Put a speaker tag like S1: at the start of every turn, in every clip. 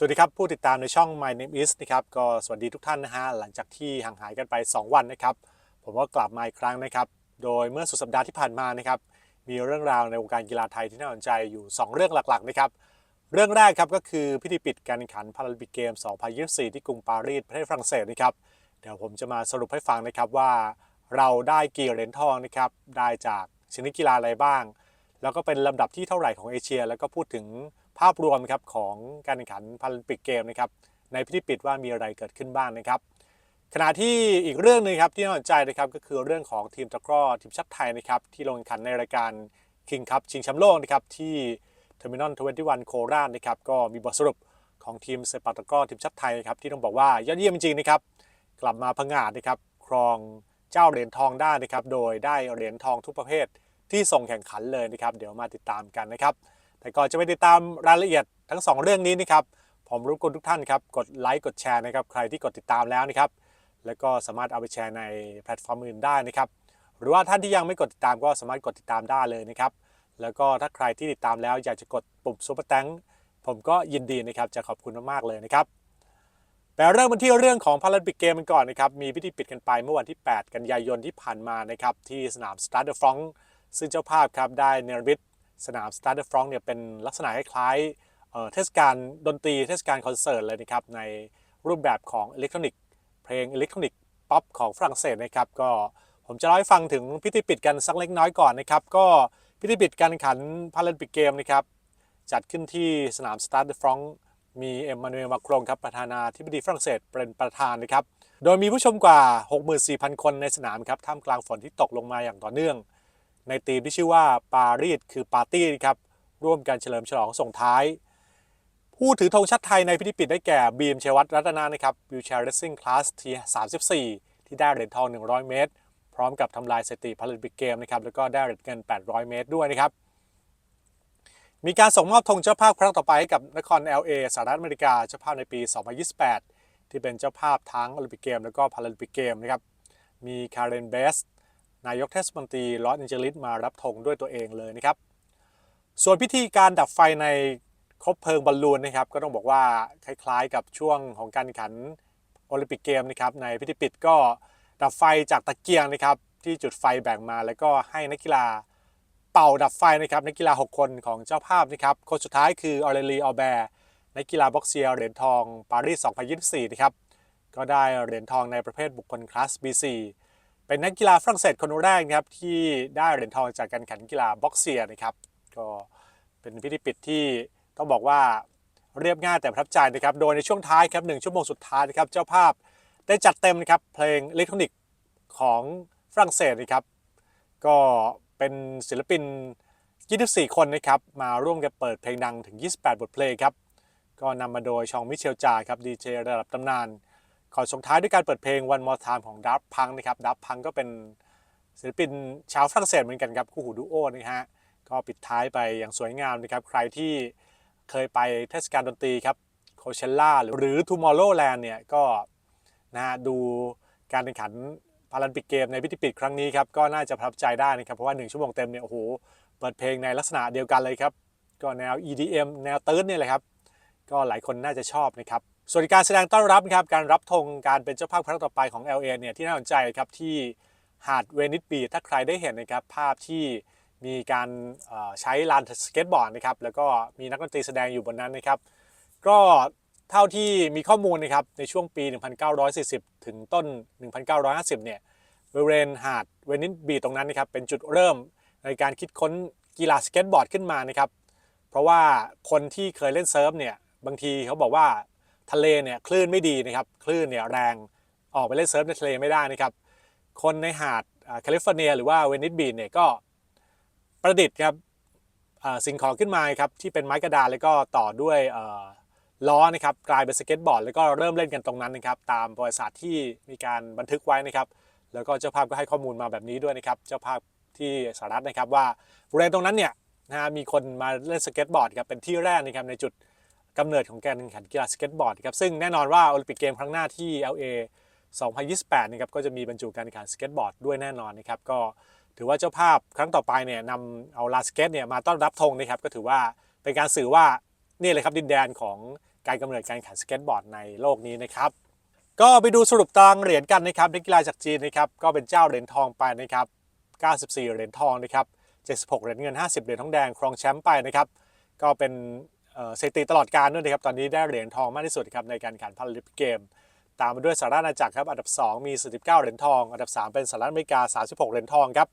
S1: สวัสดีครับ ผู้ติดตามในช่อง My Name Is นะครับก็สวัสดีทุกท่านนะฮะหลังจากที่ห่างหายกันไป 2 วันนะครับ ผมก็กลับมาอีกครั้งนะครับ โดยเมื่อสุดสัปดาห์ที่ผ่านมานะครับมีเรื่องราวในวงการกีฬาไทยที่น่าสนใจอยู่ 2 เรื่องหลักๆนะครับเรื่องแรกครับก็คือพิธีปิดการแข่งขันพาราลิมปิกเกม 2024 ที่กรุงปารีสประเทศฝรั่งเศสนะครับเดี๋ยวผมจะมาสรุปให้ฟังนะครับว่า เราได้กี่เหรียญทองนะครับได้จากชนิดกีฬาอะไรบ้าง แล้วก็เป็นลำดับที่เท่าไหร่ของเอเชีย แล้วก็พูดถึง ภาพรวมครับของการแข่งขันพาราลิมปิกเกมนะครับในพิธีปิดว่ามีอะไรเกิดขึ้นบ้างนะครับขณะที่อีกเรื่องหนึงครับที่น่าสนใจนะครับก็คือเรื่องของทีมตะกร้อทีมชาติไทยนะครับที่ลงแข่งขันในรายการ King Cup ชิงแชมป์โลกนะครับที่ Terminal 21โคราชนะครับก็มีบทสรุปของทีมเซปัตะกร้อทีมชาติไทยครับที่ต้องบอกว่ายอดเยี่ยมจริงนะครับกลับมาพังงาดนะครับครองเจ้าเหรียญทองได้นะครับโดยได้เหรียญทองทุกประเภทที่ส่งแข่งขันเลยนะครับ เดี๋ยวมาติดตามกันนะครับ แต่ก่อนจะไปติดตามรายละเอียดทั้ง 2 เรื่องนี้นะครับ ผมรบกวนทุกท่านครับ กดไลค์ กดแชร์นะครับ ใครที่กดติดตามแล้วนะครับ แล้วก็สามารถเอาไปแชร์ในแพลตฟอร์มอื่นได้นะครับ หรือว่าท่านที่ยังไม่กดติดตามก็สามารถกดติดตามได้เลยนะครับ แล้วก็ถ้าใครที่ติดตามแล้วอยากจะกดปุ่มซุปเปอร์แตงผมก็ยินดีนะครับจะขอบคุณมากๆเลยนะครับแต่เริ่มกันที่เรื่องของพาราลิมปิกเกมกันก่อนนะครับ มีพิธีปิดกันไปเมื่อวันที่ 8 กันยายนที่ผ่านมานะครับที่สนามสตาร์เดอร์ฟรองซึ่งเจ้าภาพครับได้เนรมิต สนามสตาร์เดอร์ฟรองเนี่ยเป็นลักษณะคล้ายๆเอ่อเทศกาลดนตรีเทศกาลคอนเสิร์ตเลยนะครับ ในรูปแบบของอิเล็กทรอนิกส์เพลงอิเล็กทรอนิกส์ป๊อปของฝรั่งเศสนะครับ ก็ผมจะเล่าให้ฟังถึงพิธีปิดกันสักเล็กน้อยก่อนนะครับ ก็พิธีปิดการแข่งขันพาราลิมปิกเกมนะครับ จัดขึ้นที่สนามสตาร์เดอร์ฟรองมีเอ็มมานูเอลมาครงครับประธานาธิบดีฝรั่งเศสเป็นประธานนะครับ โดยมีผู้ชมกว่า 64,000 คนในสนามครับท่ามกลางฝนที่ตกลงมาอย่างต่อเนื่อง ในธีมที่ชื่อว่าปารีสคือปาร์ตี้ครับร่วมกันเฉลิมฉลองส่งท้าย ผู้ถือธงชาติไทยในพิธีปิดได้แก่บีมเชวัตรรัตนานะครับวิวแชร์เรสซิ่งคลาสที่34 ที่ได้เหรียญทอง 100 เมตร พร้อมกับทำลายสถิติพาราลิมปิกเกมนะครับแล้วก็ได้เหรียญเงิน 800 เมตรด้วยนะครับมีการส่งมอบธงเจ้าภาพครั้งต่อไปให้กับนคร LA สหรัฐอเมริกาเจ้าภาพในปี 2028 ที่เป็นเจ้าภาพทั้งโอลิมปิกเกม แล้วก็พาราลิมปิกเกมนะครับ มีคาร์เรนเบส นายกเทศมนตรีลอสแอนเจลิสมารับธงด้วยตัวเองเลยนะครับ ส่วนพิธีการดับไฟในคบเพลิงบอลลูนนะครับ ก็ต้องบอกว่าคล้ายๆกับช่วงของการแข่งขันโอลิมปิกเกมนะครับ ในพิธีปิดก็ดับไฟจากตะเกียงนะครับ ที่จุดไฟแบ่งมาแล้วก็ให้นักกีฬาเป่าดับไฟนะครับนักกีฬา 6 คนของเจ้าภาพนะครับ คนสุดท้ายคือออเรลีออแบร์นักกีฬาบ็อกเซียเหรียญทองปารีส 2024 นะครับ ก็ได้เหรียญทองในประเภทบุคคลคลาส B4 เป็นนักกีฬาฝรั่งเศสคนแรกนะครับที่ได้เหรียญทองจากการแข่งกีฬาบ็อกเซียนะครับ ก็เป็นพิธีปิดที่ต้องบอกว่าเรียบง่ายแต่ประทับใจนะครับ โดยในช่วงท้ายครับหนึ่งชั่วโมงสุดท้ายนะครับ เจ้าภาพได้จัดเต็มนะครับเพลงอิเล็กทรอนิกส์ของฝรั่งเศสนะครับ ก็เป็นศิลปิน 24 คนนะครับมาร่วมกันเปิดเพลงดังถึง 28 บทเพลงครับ ก็นำมาโดยชองมิเชลจาครับดีเจระดับตำนาน ขอส่งท้ายด้วยการเปิดเพลง One More Time ของดับพังนะครับดับพังก็เป็นศิลปินชาวฝรั่งเศสเหมือนกันครับคู่หูดูโอนะฮะก็ปิดท้ายไปอย่างสวยงามนะครับ ใครที่เคยไปเทศกาลดนตรีครับโคเชล่าหรือ Tomorrowland เนี่ยก็นะฮะดูการแข่งขันพาราลิมปิกเกมในพิธีปิดครั้งนี้ครับก็น่าจะประทับใจได้นะครับ เพราะว่า 1 ชั่วโมงเต็มเนี่ยโอ้โหเปิดเพลงในลักษณะเดียวกันเลยครับ ก็แนว EDM แนวเตื้นเนี่ยแหละครับ ก็หลายคนน่าจะชอบนะครับ ส่วนการแสดงต้อนรับครับการรับธงการเป็นเจ้าภาพครั้งต่อไปของ LA เนี่ยที่น่าสนใจครับที่หาดเวนิสบีถ้าใครได้เห็นนะครับภาพที่มีการใช้ลานสเก็ตบอร์ดนะครับแล้วก็มีนักดนตรีแสดงอยู่บนนั้นนะครับ ก็เท่าที่มีข้อมูลนะครับในช่วงปี 1940 ถึงต้น 1950 เนี่ยบริเวณหาดเวนิสบีตรงนั้นนะครับเป็นจุดเริ่มในการคิดค้นกีฬาสเก็ตบอร์ดขึ้นมานะครับ เพราะว่าคนที่เคยเล่นเซิร์ฟเนี่ยบางทีเขาบอกว่า ทะเลเนี่ยคลื่นไม่ดีนะครับคลื่นเนี่ยแรงออกไปเล่นเซิร์ฟในทะเลไม่ได้นะครับ คนในหาดแคลิฟอร์เนียหรือว่าเวนิสบีชเนี่ยก็ประดิษฐ์ครับสิ่งของขึ้นมาครับที่เป็นไม้กระดานแล้วก็ต่อด้วยล้อนะครับกลายเป็นสเก็ตบอร์ดแล้วก็เริ่มเล่นกันตรงนั้นนะครับตามประวัติศาสตร์ที่มีการบันทึกไว้นะครับ แล้วก็เจ้าภาพก็ให้ข้อมูลมาแบบนี้ด้วยนะครับ เจ้าภาพที่สหรัฐนะครับว่าบริเวณตรงนั้นเนี่ยนะฮะมีคนมาเล่นสเก็ตบอร์ดครับเป็นที่แรกนะครับในจุด กำเนิดของการแข่งขันกีฬาสเก็ตบอร์ดครับซึ่งแน่นอนว่าโอลิมปิกเกมครั้งหน้าที่ LA 2028นะครับก็จะมีบรรจุการแข่งขันสเก็ตบอร์ดด้วยแน่นอนนะครับก็ถือว่าเจ้าภาพครั้งต่อไปเนี่ยนำเอาลาสเก็ตเนี่ยมาต้อนรับธงนะครับก็ถือว่าเป็นการสื่อว่านี่เลยครับดินแดนของการกำเนิดการแข่งขันสเก็ตบอร์ดในโลกนี้นะครับก็ไปดูสรุปตารางเหรียญกันนะครับนักกีฬาจากจีนนะครับก็เป็นเจ้าเหรียญทองไปนะครับ94 เหรียญทองนะครับ76 เหรียญเงิน 50 เหรียญทองแดงครองแชมป์ไปนะครับก็เป็น สถิติตลอดการด้วยนะครับตอนนี้ได้เหรียญทองมากที่สุดครับในการแข่งขันพาราลิมปิกเกม ตามมาด้วยสหรัฐอาณาจักรครับอันดับ 2 มี 49 เหรียญทอง อันดับ 3 เป็นสหรัฐอเมริกา 36 เหรียญทองครับ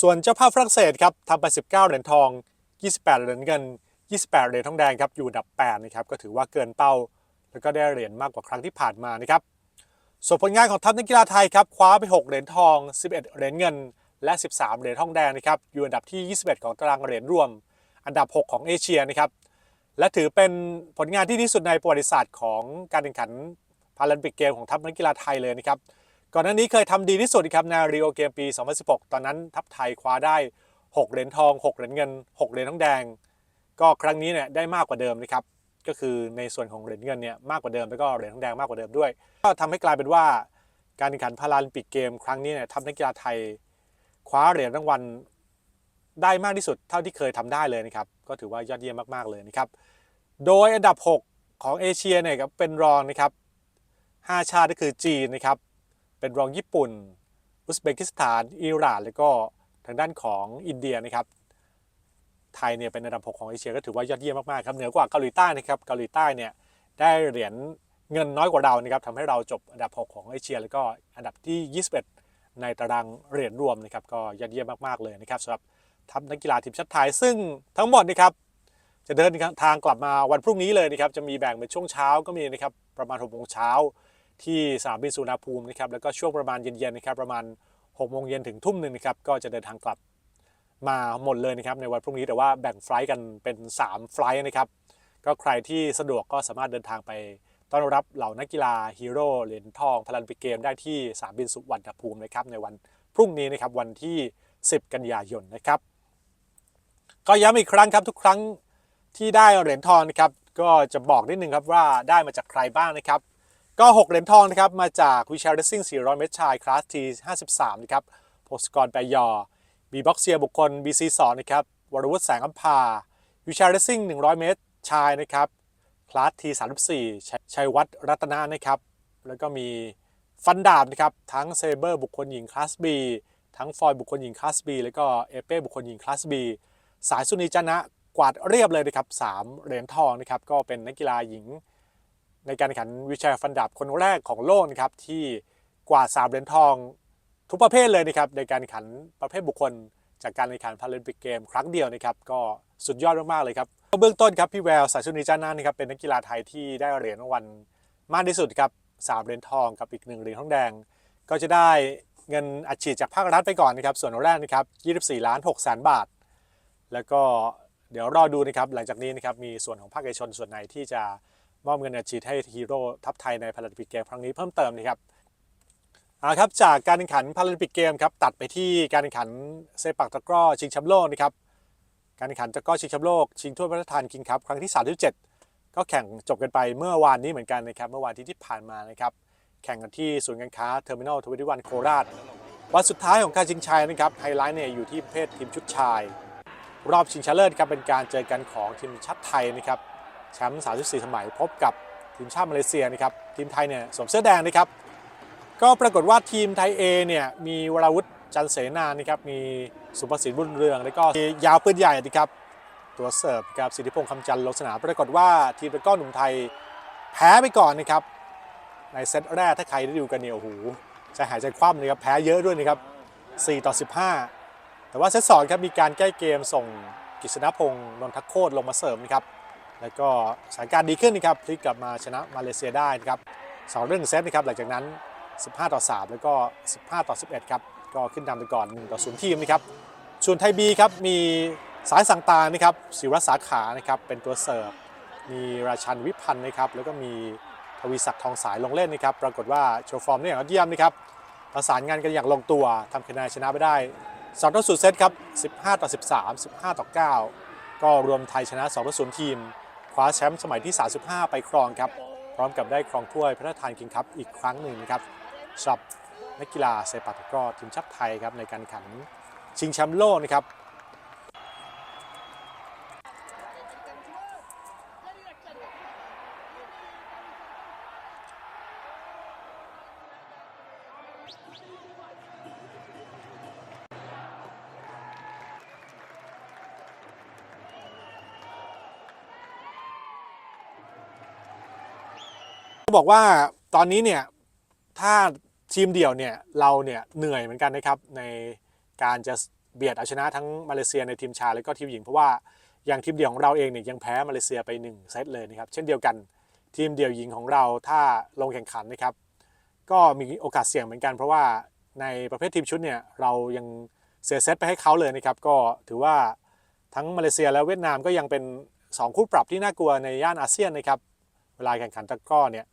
S1: ส่วนเจ้าภาพฝรั่งเศสครับทำไป 19 เหรียญทอง 28 เหรียญเงิน 28 เหรียญทองแดงครับอยู่อันดับ8นะครับก็ถือว่าเกินเป้า แล้วก็ได้เหรียญมากกว่าครั้งที่ผ่านมานะครับส่วนผลงานของทัพนักกีฬาไทยครับคว้าไป 6 เหรียญทอง 11 เหรียญเงิน และ 13 เหรียญทองแดงนะครับอยู่อันดับที่ 21 ของตารางเหรียญรวม อันดับ 6 ของเอเชียนะครับ และถือเป็นผลงานที่ดีที่สุดในประวัติศาสตร์ของการแข่งขันพาราลิมปิกเกมของทัพนักกีฬาไทยเลยนะครับ ก่อนหน้านี้เคยทำดีที่สุดนะครับในริโอเกมปี 2016 ตอนนั้นทัพไทยคว้าได้ 6 เหรียญทอง 6 เหรียญเงิน 6 เหรียญทองแดง ก็ครั้งนี้เนี่ยได้มากกว่าเดิมนะครับ ก็คือในส่วนของเหรียญเงินเนี่ยมากกว่าเดิมแล้วก็เหรียญทองแดงมากกว่าเดิมด้วย ก็ทำให้กลายเป็นว่าการแข่งขันพาราลิมปิกเกม ครั้งนี้เนี่ยทัพนักกีฬาไทย คว้าเหรียญรางวัล ได้มากที่สุดเท่าที่เคยทำได้เลยนะครับ ก็ถือว่ายอดเยี่ยมมากๆเลยนะครับ โดยอันดับ 6 ของเอเชียเนี่ยครับเป็นรองนะครับ 5 ชาติก็คือจีนนะครับ เป็นรองญี่ปุ่น อุซเบกิสถาน อิหร่าน แล้วก็ทางด้านของอินเดียนะครับ ไทยเนี่ยเป็นอันดับ 6 ของเอเชียก็ถือว่ายอดเยี่ยมมากๆครับ เหนือกว่าเกาหลีใต้นะครับ เกาหลีใต้เนี่ยได้เหรียญเงินน้อยกว่าเรานะครับทำให้เราจบอันดับ 6 ของเอเชีย แล้วก็อันดับที่ 21 ในตารางเหรียญรวมนะครับ ก็ยอดเยี่ยมมากๆเลยนะครับสำหรับ ทัพนักกีฬาทีมชาติไทย ซึ่งทั้งหมดนะครับจะเดินทางกลับมาวันพรุ่งนี้เลยนะครับจะมีแบ่งเป็นช่วงเช้าก็มีนะครับประมาณ6โมงเช้าที่สนามบินสุวรรณภูมินะครับแล้วก็ช่วงประมาณเย็นๆนะครับประมาณ6โมงเย็นถึงทุ่มหนึ่งนะครับก็จะเดินทางกลับมาหมดเลยนะครับในวันพรุ่งนี้แต่ว่าแบ่งไฟล์กันเป็น 3 ไฟล์นะครับก็ใครที่สะดวกก็สามารถเดินทางไปต้อนรับเหล่านักกีฬาฮีโร่เหรียญทองพลิมปิกเกมได้ที่สนามบินสุวรรณภูมินะครับในวันพรุ่งนี้นะครับวันที่ 10 กันยายนนะครับ ก็ย้ำอีกครั้งครับทุกครั้งที่ได้เหรียญทองนะครับก็จะบอกนิดนึงครับว่าได้มาจากใครบ้างนะครับ ก็ 6 เหรียญทองนะครับมาจากวิชาเรสซิ่ง400 เมตรชาย คลาส T 53 นะครับพงศกรไปยอบีบ็อกเซียบุคคล BC2 นะครับวรวุฒิแสงอัมพาวิชาเรสซิ่ง 100 เมตรชายนะครับคลาส T 34ชัยชัยวัฒน์รัตนานะครับแล้วก็มีฟันดาบนะครับทั้งเซเบอร์บุคคลหญิงคลาส B ทั้งฟอยบุคคลหญิงคลาส B แล้วก็เอเป้บุคคลหญิงคลาส B สายสุนีจันะกวาดเรียบเลยนะครับ3เหรียญทองนะครับก็เป็นนักกีฬาหญิง ในการแข่งขันวิชัยฟันดาบคนแรกของโลกนะครับที่กวาด3เหรียญทอง ทุกประเภทเลยนะครับในการแข่งขันประเภทบุคคล จากการแข่งขันพาราลิมปิกเกม ครั้งเดียวนะครับก็สุดยอดมากๆเลยครับเบื้องต้นครับพี่แววสายชุนีจานานะครับเป็นนักกีฬาไทยที่ได้เหรียญรางวัลมากที่สุดครับสามเหรียญทองกับอีกหนึ่งเหรียญทองแดง ก็จะได้เงินอัดฉีดจากภาครัฐไปก่อนนะครับส่วนแรกนะครับ 24 ล้าน6แสนบาท แล้วก็เดี๋ยวรอดูนะครับหลังจากนี้นะครับมีส่วนของภาคเอกชนส่วนไหนที่จะมอบเงินอัดฉีดให้ฮีโร่ทัพไทยในพาราลิมปิกเกมครั้งนี้เพิ่มเติมนะครับเอาครับจากการแข่งขันพาราลิมปิกเกมครับตัดไปที่การแข่งขันเซปักตะกร้อชิงแชมป์โลกนะครับการแข่งขันตะกร้อชิงแชมป์โลกชิงถ้วยพระราชทานคิงคัพครั้งที่ 37 ก็แข่งจบกันไปเมื่อวานนี้เหมือนกันนะครับเมื่อวานที่ที่ผ่านมานะครับแข่งกันที่ศูนย์การค้าเทอร์มินอลทเวนตี้วันโคราชวันสุดท้ายของการชิงชัยนะครับไฮไลท์เนี่ยอยู่ที่ประเภททีมชุดชาย รอบชิงชนะเลิศครับเป็นการเจอกันของทีมชาติไทยนะครับแชมป์ 34 สมัยพบกับทีมชาติมาเลเซียนะครับทีมไทยเนี่ยสวมเสื้อแดงนะครับก็ปรากฏว่าทีมไทย A เนี่ยมีวราวุธจันเสนานะครับมีสุภสินบุญเรือง แล้วก็มียาวปืนใหญ่นะครับตัวเสิร์ฟครับสิทธิพงษ์คำจันทร์ลงสนามปรากฏว่าทีมตะก้อหนุ่มไทยแพ้ไปก่อนนะครับในเซตแรกถ้าใครได้ดูกันเนี่ยโอ้โหใจหายใจคว่ำเลยครับแพ้เยอะด้วยนะครับ4ต่อ15 แต่ว่าเซตสองครับมีการแก้เกมส่งกฤษณพงศ์นนทโคตรลงมาเสริมนะครับแล้วก็สถานการณ์ดีขึ้นนะครับพลิกกลับมาชนะมาเลเซียได้นะครับสองเรื่องเซตนะครับหลังจากนั้น 15 ต่อ 3 แล้วก็ 15 ต่อ 11 ครับ ก็ขึ้นนำไปก่อน 1 ต่อ 0 ทีมนะครับส่วนไทยบีครับมีสายสังตานะครับศิวรสาขานะครับเป็นตัวเสิร์ฟมีราชันวิพันธ์นะครับแล้วก็มีทวีศักดิ์ทองสายลงเล่นนะครับปรากฏว่าโชว์ฟอร์มเนี่ยยอดเยี่ยมนะครับประสานงานกันอย่างลงตัวทำคะแนนชนะไปได้ สองต่อ0เซตครับ 15 ต่อ 13 15 ต่อ 9 ก็รวมไทยชนะ2ต่อ0ทีม คว้าแชมป์สมัยที่ 35 ไปครองครับ พร้อมกับได้ครองถ้วยพระราชทานคิงคัพอีกครั้งหนึ่งครับสำหรับนักกีฬาเซปัตะกร้อทีมชาติไทยครับในการแข่งขันชิงแชมป์โลกนะครับ บอกว่าตอนนี้เนี่ยถ้าทีมเดี่ยวเนี่ยเราเนี่ยเหนื่อยเหมือนกันนะครับในการจะเบียดเอาชนะทั้งมาเลเซียในทีมชายแล้วก็ทีมหญิง เพราะว่าอย่างทีมเดี่ยวของเราเองเนี่ยยังแพ้มาเลเซียไป 1 เซตเลยนะครับ เช่นเดียวกันทีมเดี่ยวหญิงของเราถ้าลงแข่งขันนะครับ ก็มีโอกาสเสี่ยงเหมือนกัน เพราะว่าในประเภททีมชุดเนี่ยเรายังเสียเซตไปให้เขาเลยนะครับก็ถือว่าทั้งมาเลเซียและเวียดนามก็ยังเป็นสองคู่ปรับที่น่ากลัวในย่านอาเซียนนะครับเวลาแข่งขันตะก้อเนี่ย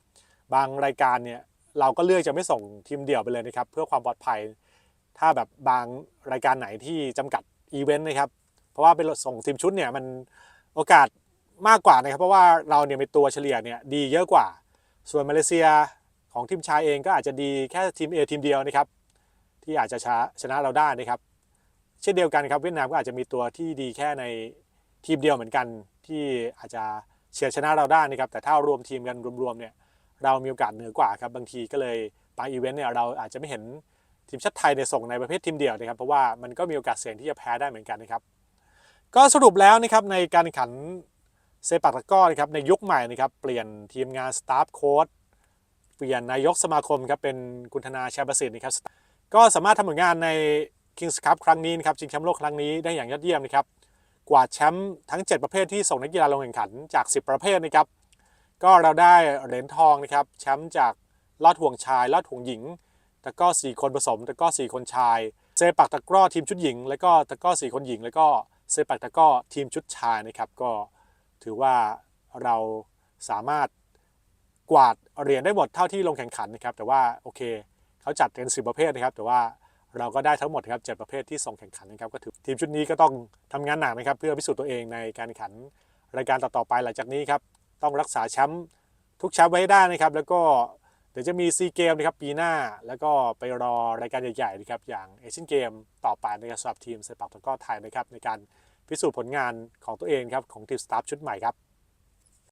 S1: บางรายการเนี่ยเราก็เลือกจะไม่ส่งทีมเดี่ยวไปเลยนะครับ เพื่อความปลอดภัย ถ้าแบบบางรายการไหนที่จำกัดอีเวนต์นะครับ เพราะว่าเป็นส่งทีมชุดเนี่ยมันโอกาสมากกว่านะครับ เพราะว่าเราเนี่ยมีตัวเฉลี่ยเนี่ยดีเยอะกว่า ส่วนมาเลเซียของทีมชายเองก็อาจจะดีแค่ทีม A ทีมเดียวนะครับ ที่อาจจะชนะชนะเราได้นะครับ เช่นเดียวกันครับเวียดนามก็อาจจะมีตัวที่ดีแค่ในทีมเดียวเหมือนกัน ที่อาจจะเฉียดชนะเราได้นะครับ แต่ถ้ารวมทีมกันรวมๆเนี่ย เรามีโอกาสเหนือกว่าครับบางทีก็เลยบางอีเวนต์เนี่ยเราอาจจะไม่เห็นทีมชาติไทยในยส่งในประเภททีมเดี่ยวนะครับเพราะว่ามันก็มีโอกาสเสี่ยงที่จะแพ้ได้เหมือนกันนะครับ ก็สรุปแล้วนะครับในการแข่งขันเซปักตะก้อนะครับในยุคใหม่นะครับเปลี่ยนทีมงานสตาฟโค้ดเปลี่ยนนายกสมาคมครับเป็นคุณธนาชมประสิทธิ์นะครับก็สามารถทำผลงานใน Kings Cup ครั้งนี้นะครับชิงแชมป์โลกครั้งนี้ได้อย่างยอดเยี่ยมนะครับกวาดแชมป์ทั้ง 7 ประเภทที่ส่งนักกีฬาลงแข่งขันจาก 10 ประเภทนะครับ ก็เราได้เหรียญทองนะครับแชมป์จากลอดห่วงชายลอดห่วงหญิงตะก้อ4คนผสมตะก้อ4 คนชาย เซปักตะกร้อทีมชุดหญิง แล้วก็ตะก้อ4 คนหญิง แล้วก็เซปักตะก้อทีมชุดชายนะครับ ก็ถือว่าเราสามารถกวาดเหรียญได้หมดเท่าที่ลงแข่งขันนะครับ แต่ว่าโอเคเขาจัดเป็น10ประเภทนะครับ แต่ว่าเราก็ได้ทั้งหมดครับเจ็ดประเภทที่ส่งแข่งขันนะครับ ก็ถือทีมชุดนี้ก็ต้องทำงานหนักนะครับ เพื่อพิสูจน์ตัวเองในการแข่งขันรายการต่อๆไปหลังจากนี้ครับ ต้องรักษาแชมป์ทุกแชมป์ไว้ให้ได้นะครับ แล้วก็เดี๋ยวจะมีซีเกมนะครับปีหน้าแล้วก็ไปรอรายการใหญ่ๆนะครับอย่างเอเชียนเกมต่อไปนะครับสำหรับทีมเซปักตะก้อไทยนะครับในการพิสูจน์ผลงานของตัวเองครับของทีมสตาฟชุดใหม่ครับ